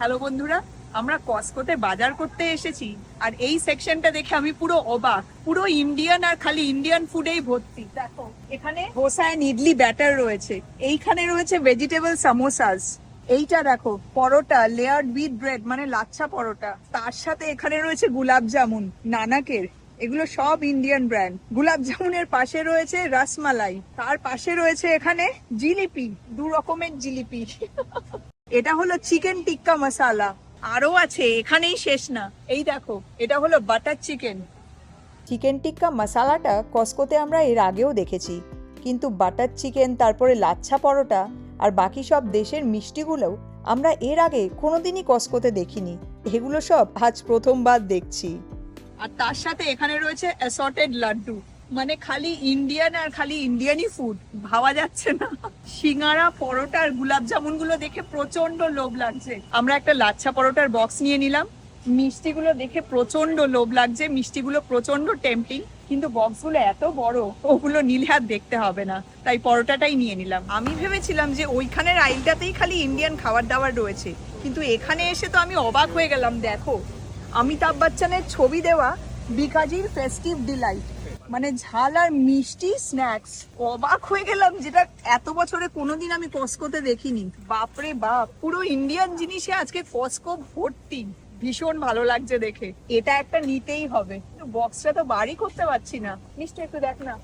Hello বন্ধুরা, আমরা কসকোতে বাজার করতে এসেছি আর এই সেকশনটা দেখে আমি পুরো অবাক। পুরো ইন্ডিয়ান আর খালি ইন্ডিয়ান ফুডেই ভর্তি। দেখো, এখানে ধোসা অ্যান্ড ইডলি ব্যাটার রয়েছে। এইখানে রয়েছে ভেজিটেবল সামোসাস এইটা দেখো, পরোটা লেয়ার্ড উইথ ব্রেড মানে লাচ্ছা পরোটা। তার সাথে এখানে রয়েছে গুলাব জামুন, নানাকের। এগুলো সব ইন্ডিয়ান ব্র্যান্ড গুলাব জামুনের পাশে রয়েছে রসমালাই। তার পাশে রয়েছে এখানে জিলিপি, দু রকমের জিলিপি। এটা হলো চিকেন টিক্কা মশালা। আরও আছে এখানেই শেষ না। এই দেখো এটা হলো বাটার চিকেন। চিকেন টিক্কা মশালাটা কসকোতে আমরা এর আগেও দেখেছি। কিন্তু বাটার চিকেন তারপরে লাচ্ছা পরোটা আর বাকি সব দেশের মিষ্টিগুলোও আমরা এর আগে কোনোদিনই কসকোতে দেখিনি। এগুলো সব আজ প্রথমবার দেখছি। আর তার সাথে এখানে রয়েছে অ্যাসর্টেড লাড্ডু। মানে খালি ইন্ডিয়ান আর খালি ইন্ডিয়ানই ফুড ভাবা যাচ্ছে না। সিঙ্গারা, পরোটা আর গুলাব জামুনগুলো দেখে প্রচণ্ড লোভ লাগছে। আমরা একটা লাচ্ছা পরোটার বক্স নিয়ে নিলাম। মিষ্টিগুলো দেখে প্রচণ্ড লোভ লাগছে, মিষ্টিগুলো প্রচণ্ড টেম্পটিং কিন্তু বক্সগুলো এত বড়, ওগুলো নিলে আর দেখতে হবে না। তাই পরোটাটাই নিয়ে নিলাম। আমি ভেবেছিলাম যে ওইখানের আইলটাতেই খালি ইন্ডিয়ান খাবার দাবার রয়েছে, কিন্তু এখানে এসে তো আমি অবাক হয়ে গেলাম, দেখো। অমিতাভ বচ্চনের ছবি দেওয়া বিকাজির ফেস্টিভ ডিলাইট মানে ঝাল আর মিষ্টি স্ন্যাক্স অবাক হয়ে গেলাম যেটা এত বছরে কোনোদিন আমি কসকোতে দেখিনি। বাপরে বাপ, পুরো ইন্ডিয়ান জিনিসে আজকে কসকো ভর্তি। ভীষণ ভালো লাগছে দেখে। এটা একটা নিতেই হবে। বক্সটা তো বাড়ি করতে পারছি না। মিষ্টি একটু দেখ না।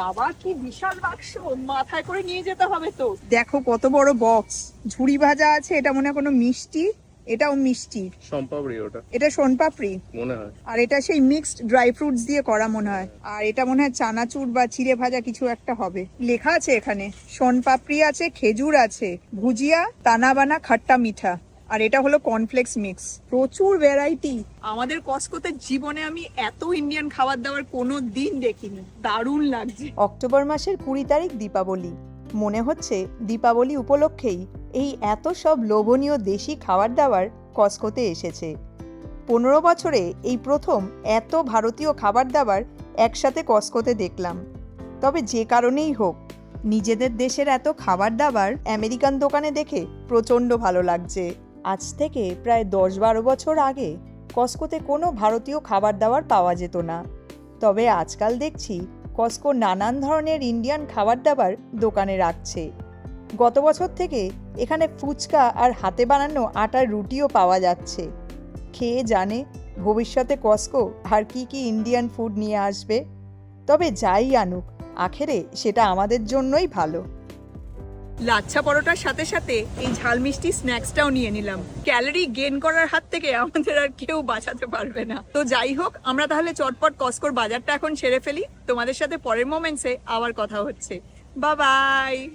বাবা, কি বিশাল বাক্স। মাথায় করে নিয়ে যেতে হবে তো। দেখো কত বড় বক্স ঝুড়ি ভাজা আছে, এটা মনে হয় কোনো মিষ্টি। এটাও মিষ্টি। সম্পাবড়ি ওটা। এটা সোনপাপড়ি মনে হয়। আর এটা সেই মিক্সড ড্রাই ফ্রুটস দিয়ে করা মনে হয়। আর এটা মনে হয় চানাচুর বা চিড়ে ভাজা কিছু একটা হবে। লেখা আছে এখানে সোনপাপড়ি আছে খেজুর আছে ভুজিয়া তানাবানা খাট্টা মিঠা। আর এটা হলো কর্নফ্লেক্স মিক্স প্রচুর ভ্যারাইটি আমাদের কসকোতে জীবনে আমি এত ইন্ডিয়ান খাবার দাবার কোনো দিন দেখিনি। দারুণ লাগছে। অক্টোবর মাসের কুড়ি তারিখ দীপাবলি। মনে হচ্ছে দীপাবলি উপলক্ষেই এই এত সব লোভনীয় দেশি খাবার দাবার কসকোতে এসেছে। পনেরো বছরে এই প্রথম এত ভারতীয় খাবার দাবার একসাথে কসকোতে দেখলাম। তবে যে কারণেই হোক, নিজেদের দেশের এত খাবার দাবার আমেরিকান দোকানে দেখে প্রচণ্ড ভালো লাগছে। আজ থেকে প্রায় দশ বারো বছর আগে কসকোতে কোনো ভারতীয় খাবার দাবার পাওয়া যেত না। তবে আজকাল দেখছি কসকো নানান ধরনের ইন্ডিয়ান খাবার দাবার দোকানে রাখছে। গত বছর থেকে এখানে ফুচকা আর হাতে বানানো আটার রুটিও পাওয়া যাচ্ছে। খেয়ে জানে ভবিষ্যতে কসকো আর কি কি ইন্ডিয়ান ফুড নিয়ে আসবে। তবে যাই আনুক, আখেরে সেটা আমাদের জন্যই ভালো। লাচ্ছা পরোটার সাথে সাথে এই ঝাল মিষ্টি স্ন্যাক্সটাও নিয়ে নিলাম। ক্যালোরি গেন করার হাত থেকে আমাদের আর কেউ বাঁচাতে পারবে না। তো যাই হোক, আমরা তাহলে চটপট কসকোর বাজারটা এখন সেরে ফেলি। তোমাদের সাথে পরের মোমেন্টসে আবার কথা হচ্ছে। বা বাই